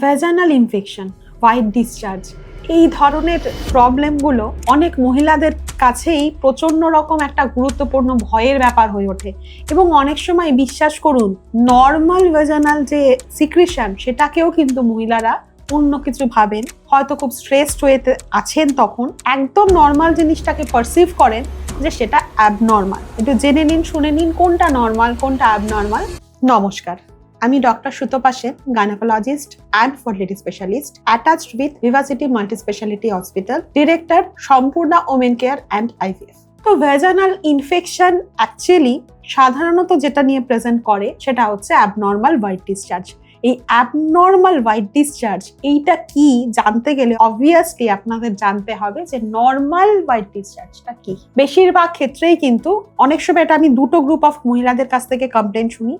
Vaginal infection white discharge এই ধরনের প্রবলেমগুলো অনেক মহিলাদের কাছেই প্রচণ্ড রকম একটা গুরুত্বপূর্ণ ভয়ের ব্যাপার হয়ে ওঠে। এবং অনেক সময় বিশ্বাস করুন নর্মাল ভেজানাল যে সিক্রিশন সেটাকেও কিন্তু মহিলারা অন্য কিছু ভাবেন। হয়তো খুব স্ট্রেসড হয়েতে আছেন তখন, একদম নর্মাল জিনিসটাকে পারসিভ করেন যে সেটা অ্যাবনর্মাল একটু জেনে নিন, শুনে নিন কোনটা নর্মাল কোনটা অ্যাবনর্মাল নমস্কার। আমি doctor Sutapa Sen gynaecologist and fertility specialist attached with রিভার্সিটি multi speciality hospital director সম্পূর্ণ ওমেন কেয়ার অ্যান্ড আইভিএফ তো ভেজানাল ইনফেকশন অ্যাকচুয়ালি সাধারণত যেটা নিয়ে প্রেজেন্ট করে, সেটা হচ্ছে অ্যাবনর্মাল হোয়াইট ডিসচার্জ এই অ্যাবনর্মাল হোয়াইট ডিসচার্জ এইটা কি জানতে গেলে অবভিয়াসলি আপনাদের জানতে হবে যে নর্মাল হোয়াইট ডিসচার্জটা কি। বেশিরভাগ ক্ষেত্রেই কিন্তু অনেক সময় এটা আমি দুটো গ্রুপ অফ মহিলাদের কাছ থেকে কমপ্লেন শুনি।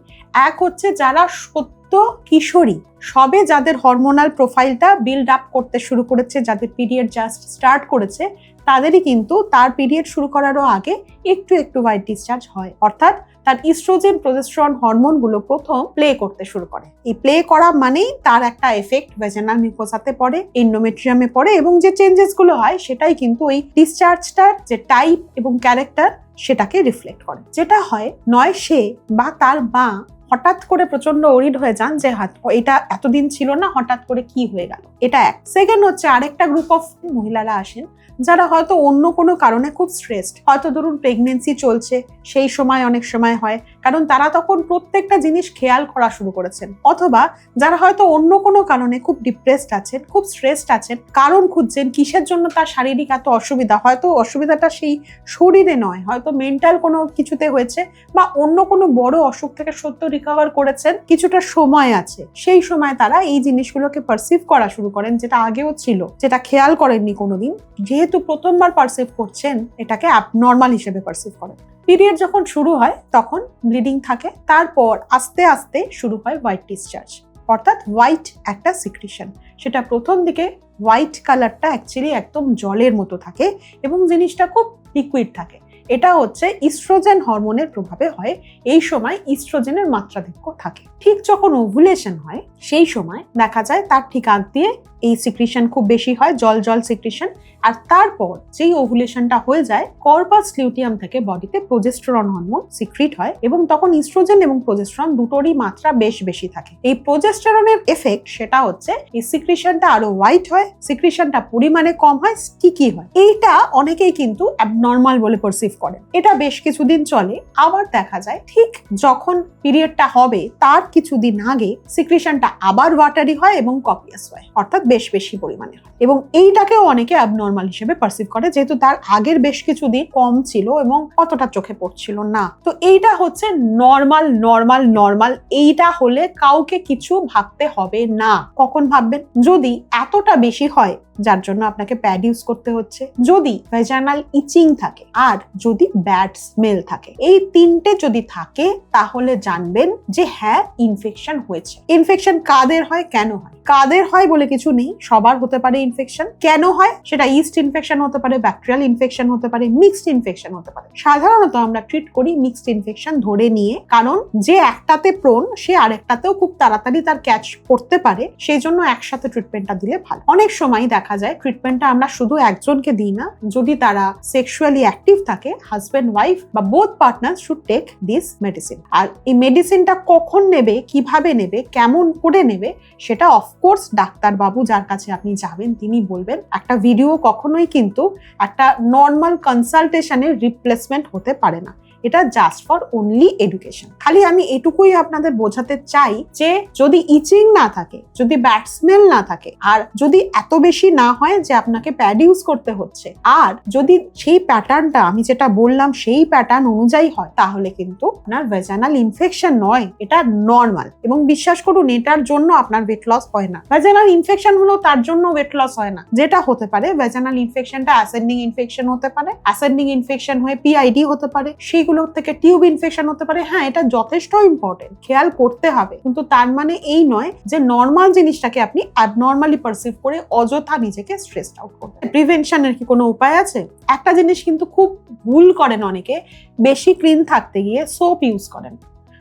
এক হচ্ছে যারা সত্য কিশোরী, সবে যাদের হরমোনাল প্রোফাইলটা বিল্ড আপ করতে শুরু করেছে, যাদের পিরিয়ড জাস্ট স্টার্ট করেছে, তাদেরই কিন্তু তার পিরিয়ড শুরু করারও আগে একটু একটু হোয়াইট ডিসচার্জ হয়। অর্থাৎ তার ইস্ট্রোজেন প্রজেস্ট্রন হরমোনগুলো প্রথম প্লে করতে শুরু করে। এই প্লে করা মানেই তার একটা এফেক্ট ভেজেনাল মিকোসাতে পড়ে ইন্ডোমেট্রিয়ামে পড়ে এবং যে চেঞ্জেসগুলো হয় সেটাই কিন্তু ওই ডিসচার্জটার যে টাইপ এবং ক্যারেক্টার সেটাকে রিফ্লেক্ট করে। যেটা হয় নয় সে বা তার মা হঠাৎ করে প্রচণ্ড ওরিড হয়ে যান যে হাত এটা এতদিন ছিল না, হঠাৎ করে কি হয়ে গেল? এটা এক। সেকেন্ড হচ্ছে আরেকটা গ্রুপ অফ মহিলারা আসেন, যারা হয়তো অন্য কোনো কারণে খুব স্ট্রেসড হয়তো ধরুন প্রেগনেন্সি চলছে, সেই সময় অনেক সময় হয় কারণ তারা তখন প্রত্যেকটা জিনিস খেয়াল করা শুরু করেছেন। অথবা যারা হয়তো অন্য কোনো কারণে খুব ডিপ্রেসড আছেন, খুব স্ট্রেসড আছেন, কারণ খুঁজছেন কিসের জন্য তার শারীরিক এত অসুবিধা? হয়তো অসুবিধাটা সেই শরীরে নয়, হয়তো মেন্টাল কোনো কিছুতে হয়েছে বা অন্য কোনো বড় অসুখ থেকে সত্য রিকভার করেছেন, কিছুটা সময় আছে। সেই সময় তারা এই জিনিসগুলোকে পারসিভ করা শুরু করেন যেটা আগেও ছিল, যেটা খেয়াল করেননি কোনোদিন। যেহেতু প্রথমবার পারসিভ করছেন, এটাকে অ্যাবনর্মাল হিসেবে পারসিভ করেন। পিরিয়ড যখন শুরু হয়, তখন ব্লিডিং থাকে। তারপর আস্তে আস্তে শুরু হয় হোয়াইট ডিসচার্জ অর্থাৎ হোয়াইট একটা সিক্রিশন সেটা প্রথম দিকে হোয়াইট কালারটা অ্যাকচুয়ালি একদম জলের মতো থাকে এবং জিনিসটা খুব লিকুইড থাকে। এটা হচ্ছে ইস্ট্রোজেন হরমোনের প্রভাবে হয়। এই সময় ইস্ট্রোজেনের মাত্রাধিক্য থাকে। ঠিক যখন ওভুলেশন হয়, সেই সময় দেখা যায় তার ঠিক আগ দিয়ে এই সিক্রিশন খুব বেশি হয়, জল জল সিক্রিশন আর তারপর যেই ওভুলেশনটা হয়ে যায় কর্পাস লিউটিয়াম থেকে বডিতে প্রোজেস্টেরন হরমোন সিক্রিট হয় এবং তখন ইস্ট্রোজেন এবং প্রোজেস্টেরন দুটোরই মাত্রা বেশ বেশি থাকে। এই প্রোজেস্টেরনের এফেক্ট সেটা হচ্ছে, এই সিক্রিশনটা আরও হোয়াইট হয় সিক্রিশনটা পরিমাণে কম হয় স্টিকি হয়। এইটা অনেকেই কিন্তু অ্যাবনর্মাল বলে পারসিভ করেন। এটা বেশ কিছুদিন চলে, আবার দেখা যায়, ঠিক যখন পিরিয়ডটা হবে, তার কিছুদিন আগে সিক্রিশনটা আবার ওয়াটারি হয় এবং কপিয়াস হয়। অর্থাৎ বেশ বেশি পরিমাণে হয়। এবং এইটাকেও অনেকে অ্যাবনর্মাল হিসেবে পারসিভ করে, যেহেতু তার আগের বেশ কিছু দিন কম ছিল এবং অতটা চোখে পড়ছিল না। তো এইটা হচ্ছে নর্মাল নর্মাল নর্মাল এইটা হলে কাউকে কিছু ভাবতে হবে না। কখন ভাববেন? যদি এতটা বেশি হয়, যার জন্য আপনাকে প্যাড ইউজ করতে হচ্ছে। যদি ভেজানাল ইচিং থাকে আর যদি ব্যাড স্মেল থাকে। এই তিনটে যদি থাকে, তাহলে জানবেন যে হ্যাঁ ইনফেকশন হয়েছে। ইনফেকশন কাদের হয়, কেন হয়? কাদের হয় বলে কিছু নেই, সবার হতে পারে ইনফেকশন কেন হয়? সেটা ইস্ট ইনফেকশন হতে পারে ব্যাকটেরিয়াল ইনফেকশন হতে পারে মিক্সড ইনফেকশন হতে পারে। সাধারণত আমরা ট্রিট করি মিক্সড ইনফেকশন ধরে নিয়ে, কারণ যে একটাতে প্রোন সে আরেকটাতেও খুব তাড়াতাড়ি তার ক্যাচ করতে পারে, সেই জন্য একসাথে ট্রিটমেন্টটা দিলে ভালো। অনেক সময় দেখা যায় ট্রিটমেন্টটা আমরা শুধু একজনকে দিই না, যদি তারা সেক্সুয়ালি অ্যাক্টিভ থাকে হাজব্যান্ড ওয়াইফ বা both partner should take this medicine আর এই মেডিসিনটা কখন নেবে, কীভাবে নেবে, কেমন করে নেবে, সেটা অফকোর্স ডাক্তারবাবু যার কাছে আপনি যাবেন, তিনি বলবেন, একটা ভিডিও কখনোই কিন্তু একটা নর্মাল কনসালটেশনের রিপ্লেসমেন্ট হতে পারে না। এটা জাস্ট ফর অনলি এডুকেশন খালি আমি এটুকুই আপনাদের বোঝাতে চাই যে যদি ইচিং না থাকে, যদি ব্যাড স্মেল না থাকে, আর যদি এত বেশি না হয় যে আপনাকে প্যাড ইউজ করতে হচ্ছে, আর যদি সেই প্যাটার্নটা আমি যেটা বললাম সেই প্যাটার্ন অনুযায়ী হয়, তাহলে কিন্তু আপনার ভেজানাল ইনফেকশন নয়, এটা নর্মাল এবং বিশ্বাস করুন, এটার জন্য আপনার ওয়েট লস হয় না। ভেজানাল ইনফেকশন হলো তার জন্য ওয়েট লস হয় না। যেটা হতে পারে ভেজানাল ইনফেকশনটা অ্যাসেন্ডিং ইনফেকশন হতে পারে অ্যাসেন্ডিং ইনফেকশন হয়ে পিআইডি হতে পারে সেইগুলো থেকে টিউব ইনফেকশন হতে পারে। হ্যাঁ এটা যথেষ্ট ইম্পর্টেন্ট খেয়াল করতে হবে। কিন্তু তার মানে এই নয় যে নর্মাল জিনিসটাকে আপনি অ্যাবনর্মালি পারসিভ করে অযথা নিজেকে স্ট্রেসড আউট করবেন। প্রিভেনশনের কি কোনো উপায় আছে? একটা জিনিস কিন্তু খুব ভুল করেন অনেকে, বেশি ক্লিন থাকতে গিয়ে সোপ ইউজ করেন।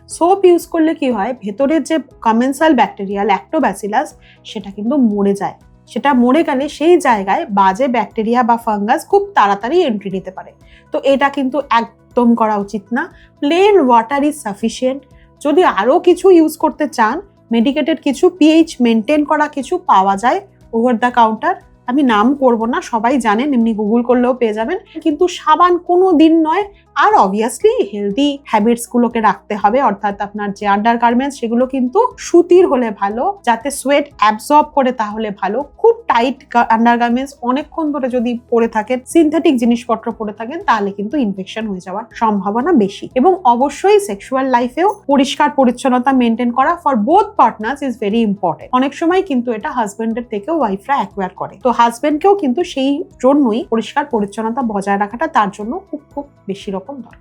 সোপ ইউজ করলে কি হয়? ভেতরের যে কমেন্সাল ব্যাকটেরিয়া ল্যাক্টোব্যাসিলাস সেটা কিন্তু মরে যায়। সেটা মরে গেলে সেই জায়গায় বাজে ব্যাকটেরিয়া বা ফাঙ্গাস খুব তাড়াতাড়ি এন্ট্রি নিতে পারে। তো এটা কিন্তু একদম করা উচিত না। প্লেন ওয়াটার ইজ সাফিসিয়েন্ট যদি আরও কিছু ইউজ করতে চান মেডিকেটেড কিছু পিএইচ মেনটেন করা কিছু পাওয়া যায় ওভার দ্য কাউন্টার আমি নাম করব না, সবাই জানেন, এমনি গুগল করলেও পেয়ে যাবেন। কিন্তু সাবান কোনো দিন নয় আর অবভিয়াসলি হেলদি হ্যাবিটসগুলোকে রাখতে হবে, অর্থাৎ আপনার যে আন্ডার গার্মেন্টস সেগুলো কিন্তু সুতির হলে ভালো, যাতে সোয়েট অ্যাবজর্ব করে তাহলে ভালো। খুব টাইট আন্ডার গার্মেন্টস অনেকক্ষণ ধরে যদি পরে থাকেন সিনথেটিক জিনিসপত্র পরে থাকেন, তাহলে কিন্তু ইনফেকশন হয়ে যাওয়ার সম্ভাবনা বেশি। এবং অবশ্যই সেক্সুয়াল লাইফেও পরিষ্কার পরিচ্ছন্নতা মেনটেন করা for both partners is very important অনেক সময় কিন্তু এটা হাজবেন্ডের থেকেও ওয়াইফরা অ্যাকোয়ার করে। তো হাজবেন্ডকেও কিন্তু সেই জন্যই পরিষ্কার পরিচ্ছন্নতা বজায় রাখাটা তার জন্য খুব খুব বেশি রকম 蹦吧。